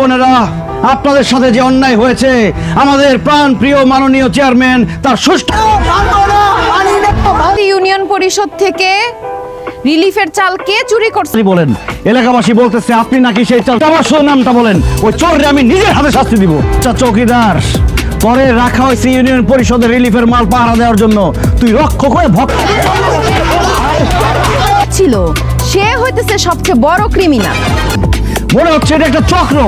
বোনেরা আপনাদের সাথে যে অন্যায় হয়েছে আমাদের প্রাণ প্রিয় মাননীয় চেয়ারম্যান তার সুষ্ঠু ইউনিয়ন পরিষদ থেকে রিলিফের চাল কে চুরি করছে? বলেন এলাকাবাসী বলতেছে আপনি নাকি সেই চাল আমার নামটা বলেন। ওই চোরে আমি নিজের হাতে শাস্তি দিব। আচ্ছা, চৌকিদার পরে রাখা হয়েছে ইউনিয়ন পরিষদের রিলিফের মাল পাহারা দেওয়ার জন্য। তুই রক্ষক হয়ে ভক্ত ছিল। সে হইতেছে সবচেয়ে বড় ক্রিমিনাল। মনে হচ্ছে এটা একটা চক্র।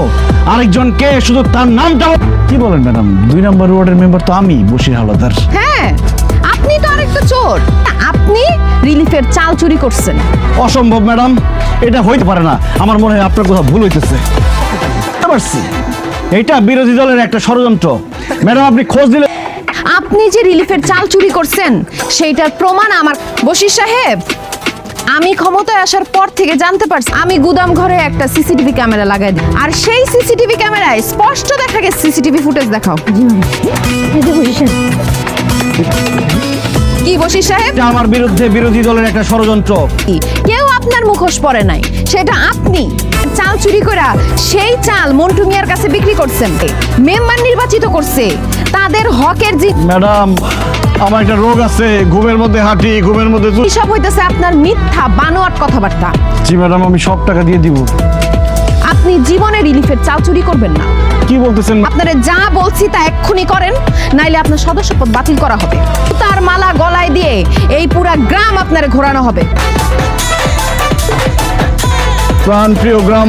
আরেকজন কে শুধু তার নামটা কি বলেন ম্যাডাম? দুই নম্বর ওয়ার্ডের মেম্বার তো আমি বসির হালদার হ্যাঁ আপনি তো আরেকটা চোর। আপনি রিলিফের চাল চুরি করছেন। অসম্ভব ম্যাডাম। এটা হইতে পারে না। আমার মনে হয় আপনার কোথাও ভুল হইতেছে। বুঝতে পারছি এটা বিরোধী দলের একটা ষড়যন্ত্র। ম্যাডাম আপনি খোঁজ দিলে আপনি যে রিলিফের চাল চুরি করছেন সেইটার প্রমাণ আমার বশির সাহেব আমি ক্ষমতায় আসার পর থেকে জানতে পারছি আমি গুদাম ঘরে একটা সিসিটিভি ক্যামেরা লাগাই দিই। আর সেই সিসিটিভি ক্যামেরায় স্পষ্ট দেখা গেছে সিসিটিভি ফুটেজ দেখাও। কি বশির সাহেব? আমার বিরুদ্ধে বিরোধী দলের একটা ষড়যন্ত্র। কি? কেউ আপনার মুখোশ পরে নাই সেটা আপনি। চাল চুরি করা সেই চাল মন্টু মিয়ার কাছে বিক্রি করছেন মেম্বার নির্বাচিত করছে। তাদের হকের যে ম্যাডাম আমার একটা রোগ আছে ঘুমের মধ্যে হাঁটি ঘুমের মধ্যে সব হইতেছে আপনার মিথ্যা বানোয়াট কথাবার্তা? জি ম্যাডাম আমি সব টাকা দিয়ে দিব। আপনি জীবনে রিলিফের চাল চুরি করবেন না। কি বলতেছেন? আপনারা যা বলছি তা এক্ষুনি করেন নাইলে আপনার সদস্যপদ বাতিল করা হবে। তার মালা গলায় দিয়ে এই পুরা গ্রাম আপনার ঘোরানো হবে। প্রাণ প্রিয় গ্রাম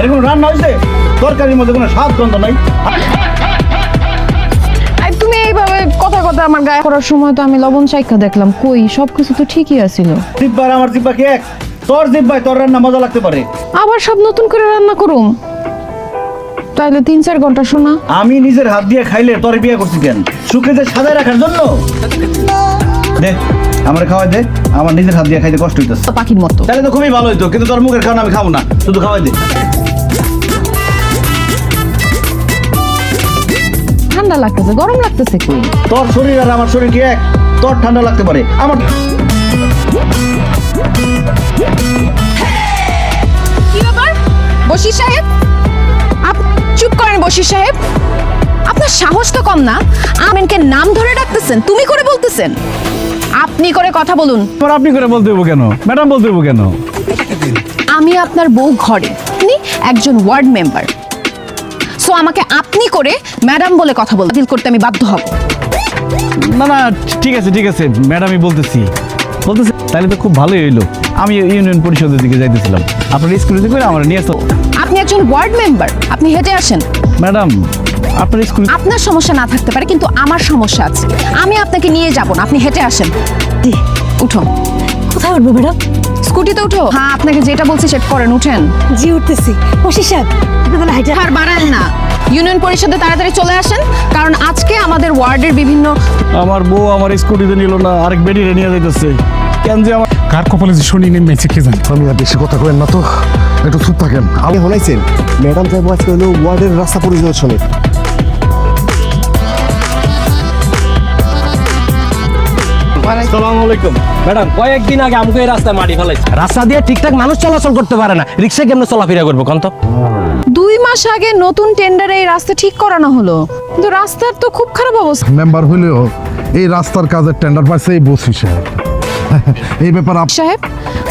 এরকম রান্না হয়েছে তরকারির মধ্যে কোনো স্বাদ গন্ধ নাই? আমার গায়ে করার সময় তো আমি লবণ চাইকা দেখলাম। কই সবকিছু তো ঠিকই আছিল। জিব্বার আমার জিব্বা কি এক? তোর জিব্বায় তোর রান্না মজা লাগতে পারে। আবার সব নতুন করে রান্না করুম? তাইলে তিন চার ঘণ্টা শোনা। আমি নিজের হাত দিয়ে খাইলে তোর বিয়ে করছি কেন? সুখেতে সাজায় রাখার জন্য? দে আমার খাওয়াই দে। আমার নিজের হাত দিয়ে খাইতে কষ্ট হইতেছে। পাখির মতো। তাহলে তো খুবই ভালো হইতো কিন্তু তোর মুখের খাওয়া আমি খাব না। শুধু খাওয়াই দে। ঠান্ডা লাগতেছে গরম লাগতেছে কই তোর শরীর আর আমার শরীর কি এক? তোর ঠান্ডা লাগতে পারে। আমার কি ব্যাপার? বশির সাহেব? আপ চুপ করেন বশির সাহেব। আপনার সাহস তো কম না। আমেনকে নাম ধরে ডাকতেছেন তুমি করে বলতেছেন। আপনি করে কথা বলুন। তোর আপনি করে বলতে দেবো কেন? ম্যাডাম বলতে দেবো কেন? আমি আপনার বউ ঘরে। আপনি একজন ওয়ার্ড মেম্বার। আমাকে আপনি করে ম্যাডাম বলে কথা বল বাতিল করতে আমি বাধ্য হব। না না ঠিক আছে ঠিক আছে। ম্যাডামই বলতেছি। বলতেছি তাহলে তো খুব ভালোই হইল। আমি ইউনিয়ন পরিষদের দিকে যাইতেছিলাম। আপনার স্কুলে করে আমার নিয়ে আসতো আপনি একজন ওয়ার্ড মেম্বার আপনি হেঁটে আসেন। ম্যাডাম আপনার স্কুল আপনার সমস্যা না থাকতে পারে কিন্তু আমার সমস্যা আছে। আমি আপনাকে নিয়ে যাব না আপনি হেঁটে আসেন। উঠো কোথায় উঠবো ম্যাডাম? স্কুটিতে উঠো। হ্যাঁ আপনাকে যেটা বলছি সেটা করেন উঠেন। জি উঠতেছি। বসি সাহেব তাহলে হাইটা আর বাড়ান না। ইউনিয়ন পরিষদে তাড়াতাড়ি চলে আসেন কারণ আজকে আমাদের ওয়ার্ডের বিভিন্ন আমার বউ আমার স্কুটিতে নিল না আরেক বেডিরে নিয়ে যাইতেছে। কেন যে আমার কার কপালে যে শনি নেমেছে কে জানে? আমি আর বেশি কথা করেন না তো। একটু চুপ থাকেন। আপনি শোনাইছেন ম্যাডাম সাহেব আজকে হলো ওয়ার্ডের রাস্তা পরিদর্শনে। আলাইকুম। ম্যাডাম কয়েকদিন আগে আমাকে এই রাস্তায় মাটি ফেলাইছে। রাস্তা দিয়ে ঠিকঠাক মানুষ চলাচল করতে পারে না। রিক্সা কেমনে চলাফেরা করব কন্ত দুই মাস আগে নতুন টেন্ডারে এই রাস্তা ঠিক করানো হলো। কিন্তু রাস্তার তো খুব খারাপ অবস্থা। মেম্বার হইলেও এই রাস্তার কাজের টেন্ডার পাইছে এই বসি সাহেব এই ব্যাপার আপ- সাহেব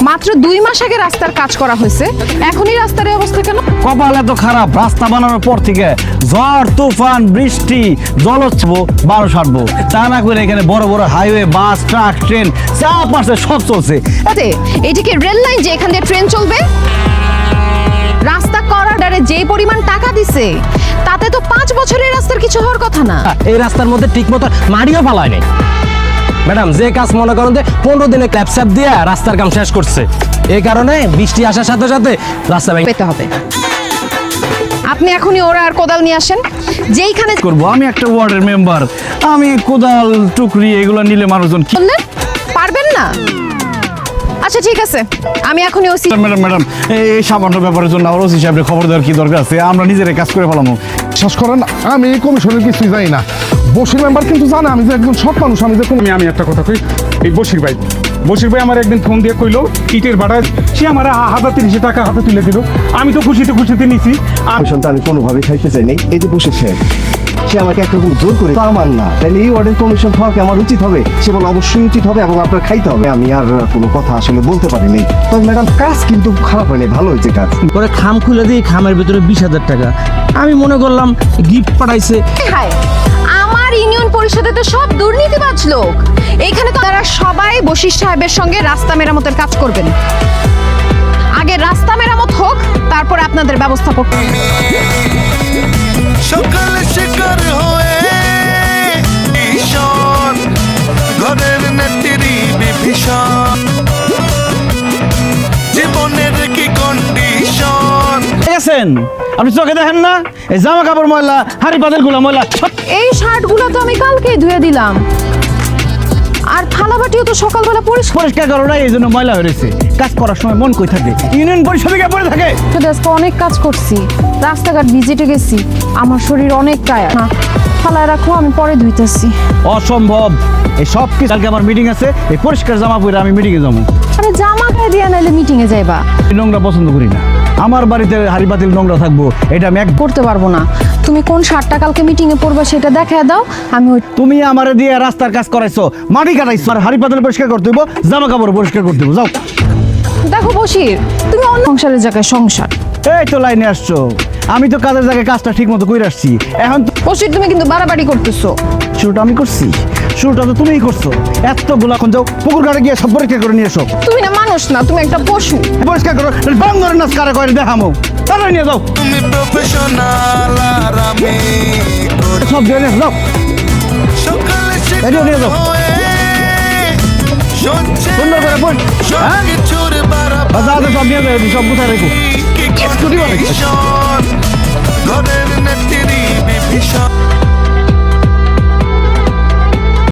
মাত্র দুই মাস আগে রাস্তার কাজ করা হয়েছে। এখনই রাস্তার এই অবস্থা কেন? কপাল এত খারাপ রাস্তা বানানোর পর থেকে ঝড় তুফান বৃষ্টি জলোচ্ছব বারো সারবো। তা না করে এখানে বড় বড় হাইওয়ে বাস ট্রাক ট্রেন যা পারছে সব চলছে। আরে রেল লাইন যে এখান দিয়ে ট্রেন চলবে? রাস্তা করাডারে যে পরিমাণ টাকা দিছে তাতে তো পাঁচ বছরের রাস্তার কিছু হওয়ার কথা না। এই রাস্তার মধ্যে ঠিক মতো মাটিও ফালায় নাই। ম্যাডাম যে কাজ মনে করেন যে পনেরো দিনে ক্ল্যাপস্যাপ দিয়ে রাস্তার কাম শেষ করছে। এই কারণে বৃষ্টি আসার সাথে সাথে রাস্তা ভেঙে পেতে হবে। আপনি এখনই ওরা আর কোদাল নিয়ে আসেন। যেইখানে করব? আমি একটা ওয়ার্ডের মেম্বার আমি কোদাল টুকরি এগুলো নিলে মানুষজন কি বললেন? পারবেন না? আচ্ছা ঠিক আছে। আমি এখনই ওসি ম্যাডাম ম্যাডাম এই সামান্য ব্যাপারের জন্য আমার ওসি সাহেবের খবর দেওয়ার কি দরকার আছে? আমরা নিজেরাই কাজ করে ফেলামো। বিশ্বাস করেন আমি কমিশনের কিছুই জানি না। বসির মেম্বার কিন্তু জানে আমি যে একজন সৎ মানুষ আমি যে কোনো আমি আমি একটা কথা কই এই বসির ভাই। বসির ভাই আমার একদিন ফোন দিয়ে কইলো ইটের ভাড়া সে আমার হাজার তিরিশে টাকা হাতে তুলে দিল। আমি তো খুশিতে খুশিতে নিছি। আর কমিশনটা আমি কোনোভাবে খাইতে চাই নাই। এই যে বসেছে সে আমাকে একরকম জোর করে তা আমার না। তাহলে এই ওয়ার্ডের কমিশন খাওয়া কি আমার উচিত হবে? সে বলে অবশ্যই উচিত হবে এবং আপনার খাইতে হবে। আমি আর কোনো কথা আসলে বলতে পারিনি তবে ম্যাডাম কাজ কিন্তু খারাপ হয়নি ভালো হয়েছে কাজ। পরে খাম খুলে দিয়ে খামের ভিতরে বিশ হাজার টাকা। আমি মনে করলাম গিফট পাঠাইছে। হায়? আমার ইউনিয়ন পরিষদে তো সব দুর্নীতিবাজ লোক। এইখানে তো তারা সবাই বশির সাহেবের সঙ্গে রাস্তা মেরামতের কাজ করবেন। আগে রাস্তা মেরামত হোক, তারপর আপনাদের ব্যবস্থা করতে সকালে শিকার হয়ে ঘরের নেত্রী বিভীষণ। গেছেন আপনি চোখে দেখেন না? এই জামা কাপড় ময়লা হাড়ি পাতিলগুলা ময়লা এই শার্টগুলো তো আমি কালকেই ধুয়ে দিলাম। আর থালাবাটিও তো সকালবেলা পরিষ্কার পরিষ্কার করো না এই জন্য ময়লা হয়েছে কাজ করার সময় মন কই থাকে? ইউনিয়ন পরিষদে গিয়ে পড়ে থাকে। আজকে অনেক কাজ করছি। রাস্তাঘাট ভিজিটে গেছি। আমার শরীর অনেক টায়ার না থালায় রাখো আমি পরে ধুইতেছি। অসম্ভব। এই সব কিছু কালকে আমার মিটিং আছে এই পরিষ্কার জামা পরে আমি মিটিংয়ে যাব। আরে জামা গায়ে দিয়ে নাইলে মিটিংয়ে যাইবা। নোংরা পছন্দ করি না। আমার বাড়িতে হাড়ি পাতিল নোংরা থাকব এটা আমি এক করতে পারব না। তুমি কোন শার্টটা কালকে মিটিংয়ে পড়বা সেটা দেখায় দাও আমি ওই তুমি আমার দিয়ে রাস্তার কাজ করাইছো মাটি কাটাইছো আর হাড়ি পাতিল পরিষ্কার করতে হইব জামা কাপড় পরিষ্কার করতে হইব যাও। দেখো বসির তুমি অন্য সংসারের জায়গায় সংসার। এই তো লাইনে আসছো। আমি তো কাজের জায়গায় কাজটা ঠিক মতো করে আসছি। এখন বসির তুমি কিন্তু বাড়াবাড়ি করতেছো। শুরুটা আমি করছি। শুরুটা তো তুমিই করছ। এতগুলো এখন যাও পুকুর ঘাটে গিয়ে সব পরীক্ষা করে নিয়ে এসো। তুমি না মানুষ না তুমি একটা পশু। পরিষ্কার করো বান্দরের নাচ কারা করে দেখামো। তারা নিয়ে যাও। তুমি প্রফেশনাল আর আমি সব দিয়ে যাও। সকালে নিয়ে যাও। সুন্দর করে বল। হ্যাঁ? বাজারে সব নিয়ে যাও সব কোথায় রেখো? ঘরের নেত্রী বিভীষণ